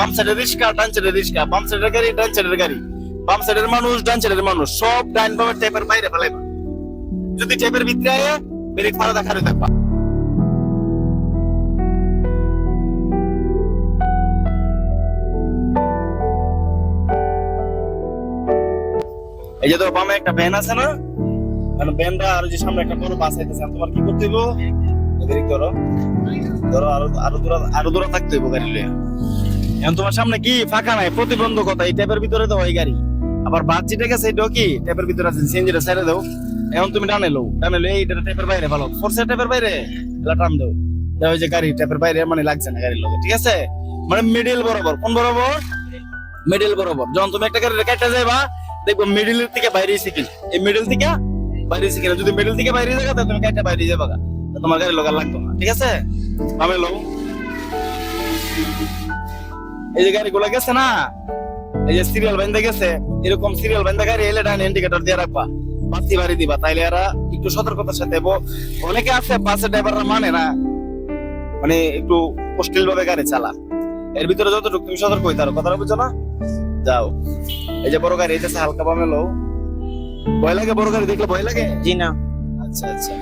বাম সাইডের রিক্সা ডান সাইডের রিক্সা বাম সাইডের গাড়ি, ডান সাইডের গাড়ি। বাম সাইডের মানুষ, ডান সাইডের মানুষ। সব ডাইন বামের টেপের বাইরে ফেলাইবা। যদি টেপের ভিতরে আয়, ব্রেক মারা দেখার থাকবা। এই যে তোর বামে একটা ভ্যান আছে না? মানে ভ্যানটা আর যে সামনে একটা বড় বাস আইতেছে তোমার কি করতে হইব? ধরো। ধরো আরও আরও দূর, আরও দূরে থাকতে হইব গাড়ি লিয়ে এখন তোমার সামনে কি ফাঁকা নাই? প্রতিবন্ধকতা, এই ট্যাপের ভিতরে তো ওই গাড়ি। আবার বাদ যেটা গেছে, এটাও কি? ট্যাপের ভিতরে আছে, সিএনজিটা ছেড়ে দাও। এখন তুমি টানে লো টানে লো এইটা ট্যাপের বাইরে, ভালো। ফোর্সের ট্যাপের বাইরে? এটা টান দাও। ওই যে গাড়ি ট্যাপের বাইরে মানে লাগছে না গাড়ির লগে, ঠিক আছে? মানে মিডিল বরাবর। কোন বরাবর? মিডিল বরাবর। যখন তুমি একটা গাড়ি কেটে যাবা দেখব মিডিলের থেকে বাইরে সিকিল এই মিডিল থেকে বাইরে সিকিল যদি মিডিল থেকে বাইরে যাবে, তাহলে তুমি কেটে বাইরে যাবা তোমার গাড়ি লগা লাগতো না, ঠিক আছে? আমি লো এই যে গাড়িগুলো গেছে না এই যে সিরিয়াল বান্ধে গেছে এরকম সিরিয়াল বান্ধে গাড়ি এলে ডান ইন্ডিকেটর দিয়ে রাখবা বাতি বাড়ি দিবা তাইলে এরা একটু সতর্কতার সাথে অনেকে আছে বাসের ড্রাইভাররা মানে না মানে একটু মুশকিল ভাবে গাড়ি চালা এর ভিতরে যতটুকু তুমি সতর্ক হইতে পারো কথাটা বুঝছ না? যাও। এই যে বড় গাড়ি এটা হালকা বামে লো। ভয় লাগে বড় গাড়ি দেখলে ভয় লাগে? জি না। আচ্ছা আচ্ছা।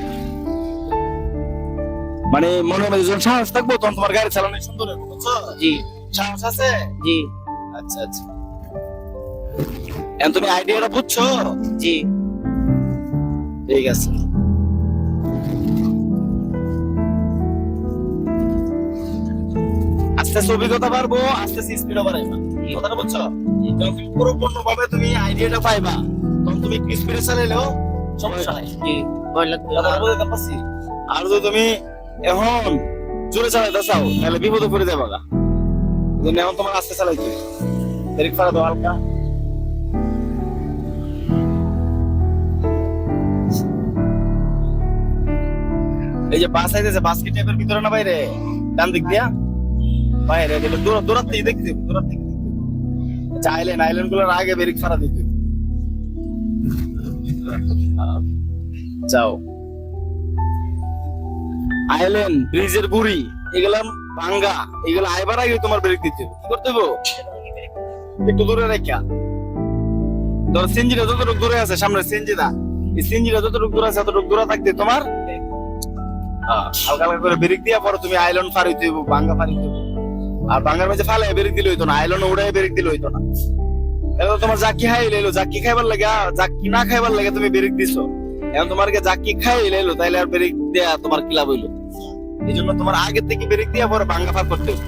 মানে মনে হবে যখন সাহস থাকব তখন তোমার গাড়ি চালানো সুন্দর হবে বুঝছ? জি। সাহস আছে জি। আচ্ছা আচ্ছা। এখন তুমি আইডিয়াটা বুঝছ? জি। ঠিক আছে। আস্তে আস্তে অভিজ্ঞতা বাড়বো আস্তে আস্তে স্পিডও বাড়াইবা। কথাটা বুঝছ? যখন তুমি পুরোপূর্ণ ভাবে তুমি আইডিয়াটা পাইবা তখন তুমি স্পিডে চালাইলেও সমস্যা নাই। আর যদি তুমি এখন জোরে চালাইতে চাও তাহলে বিপদে পড়ে যাবা তুমি এখন তোমার আস্তে চালাইতে ব্রেক ফাড়া দাও হালকা। এই যে বাস আইতেছে, বাস কি টেপের ভিতরে না বাইরে? ডান দিক দিয়া? বাইরে এটা দূর দূরাত থেকে দেখতে দূরাত থেকে দেখতে আচ্ছা আইল্যান্ড আইল্যান্ডগুলোর আগে ব্রেক ফাড়া দিতে যাও। আইল্যান্ড ব্রিজের গুড়ি এগুলা ভাঙ্গা আইবার আগে তোমার ব্রেক দিতে। কি করতে হবে একটু দূরে রেখা। ধর সিঞ্জিটা যতটুকু দূরে আছে, সামনে সিঞ্জিটা এই সিঞ্জিটা যতটুকু দূরে আছে, ততটুকু দূরে থাকতে তোমার হালকা হালকা করে ব্রেক দিয়া পরে তুমি আইল্যান্ড ফার হইব ভাঙ্গা ফার হইব। আর ভাঙ্গার মাঝে ফালে ব্রেক দিলে হইতো না আইল্যান্ড উড়াই ব্রেক দিলে হইতো না। এখন তোমার জাকি খাই লাইলো জাকি খাইবার লাগে জাকি না খাইবার লাগে তুমি ব্রেক দিছো। এখন তোমার জাকি খাই লাইলো তাইলে আর ব্রেক দেয়া তোমার কি লাভ হইল? এই জন্য তোমার আগে থেকে ব্রেক দিয়া পরে ভাঙ্গা ফার করতে হবে।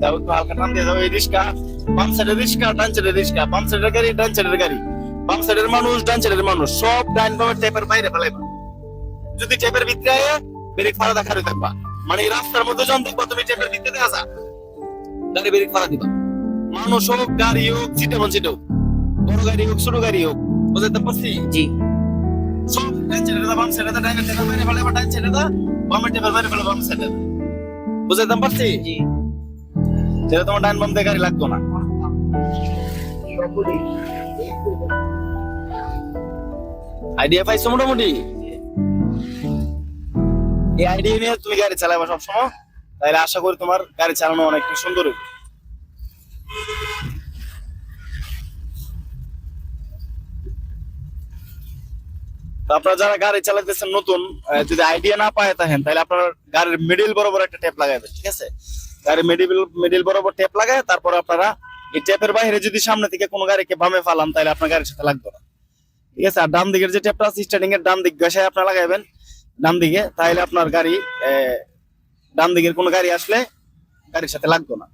যাও একটু হালকা টান দিয়ে যাও এই রিক্সা বাম সাইডের রিক্সা ডান সাইডের রিক্সা বাম সাইডের গাড়ি ডান সাইডের গাড়ি। বাম সাইডের মানুষ ডান সাইডের মানুষ। সব ডাইন বামের টেপের বাইরে ফেলাইবা। যদি টেপের ভিতরে আয় ব্রেক দেখার থাকবা মানে এই রাস্তার মধ্যে যখন দেখবা তুমি টেপের ভিতরে আসা গাড়ি ব্রেক দিবা। মানুষ হোক গাড়ি হোক সিটে মন সিটে হোক। বড় গাড়ি হোক ছোট গাড়ি হোক বুঝতে পারছি? জি। সব ডান সাইডে বাম সাইডে ডাইন সাইডে বাইরে ফেলাইবা ডান সাইডে বামের টেপের বাইরে ফেলা বাম সাইডে বুঝতে পারছি? সেটা তোমার ডান বাম গাড়ি লাগতো না। আইডিয়া পাইছো মোটামুটি? এই আইডিয়া নিয়ে তুমি গাড়ি চালাবা সবসময়। তাহলে আশা করি তোমার গাড়ি চালানো অনেক সুন্দর হবে আপনারা যারা গাড়ি চালাতেছেন নতুন যদি আইডিয়া না পায় থাকেন তাহলে আপনার গাড়ির মিডিল বরাবর একটা টেপ লাগাবেন ঠিক আছে? গাড়ির মিডিল মিডিল বরাবর টেপ লাগায়, তারপর আপনারা এই টেপের বাইরে যদি সামনে থেকে কোনো গাড়িকে বামে ফালান, তাহলে আপনার গাড়ির সাথে লাগবে না। ঠিক আছে? আর ডান দিকের যে টেপটা আছে স্টার্টিং এর ডান দিক ঘষায় আপনারা লাগাবেন ডান দিকে, তাহলে আপনার গাড়ি ডান দিকের কোনো গাড়ি আসলে গাড়ির সাথে লাগবে না।